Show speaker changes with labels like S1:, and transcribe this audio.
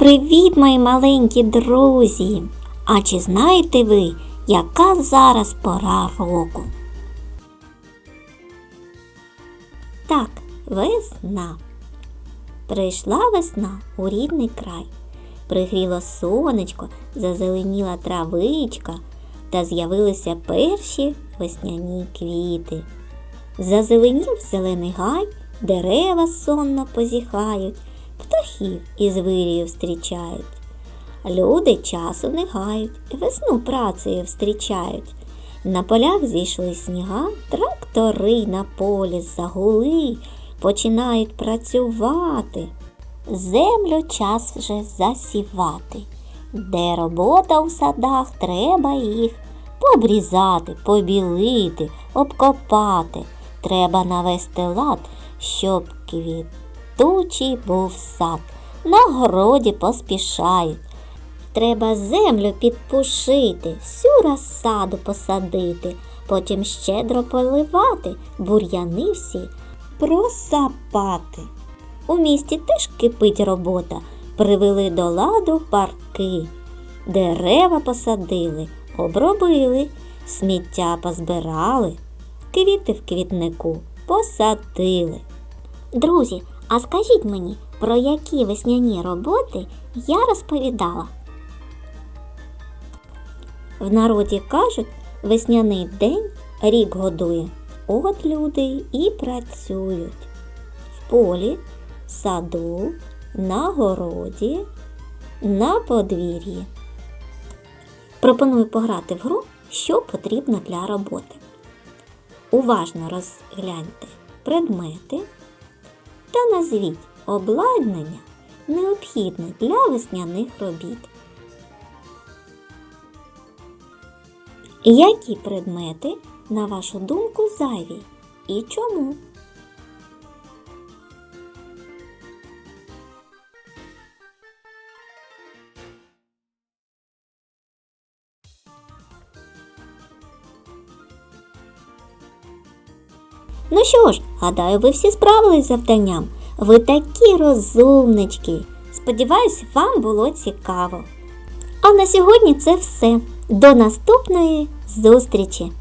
S1: Привіт, мої маленькі друзі! А чи знаєте ви, яка зараз пора року? Так, весна. Прийшла весна у рідний край. Пригріло сонечко, зазеленіла травичка, та з'явилися перші весняні квіти. Зазеленів зелений гай, дерева сонно позіхають, птахів із вирію встрічають. Люди часу не гають, весну працею встрічають. На полях зійшли сніга, трактори на полі загули, починають працювати. Землю час вже засівати. Де робота у садах, треба їх побрізати, побілити, обкопати. Треба навести лад, щоб квітучий був сад. На городі поспішають. Треба землю підпушити, всю розсаду посадити, потім щедро поливати, бур'яни всі просапати. У місті теж кипить робота, привели до ладу парки, дерева посадили, обробили, сміття позбирали, квіти в квітнику посадили. Друзі, а скажіть мені, про які весняні роботи я розповідала? В народі кажуть, весняний день рік годує. От люди і працюють. В полі, саду, на городі, на подвір'ї. Пропоную пограти в гру, що потрібно для роботи. Уважно розгляньте предмети та назвіть обладнання, необхідне для весняних робіт. Які предмети, на вашу думку, зайві і чому? Ну що ж, гадаю, ви всі справились з завданням. Ви такі розумнички. Сподіваюсь, вам було цікаво. А на сьогодні це все. До наступної зустрічі!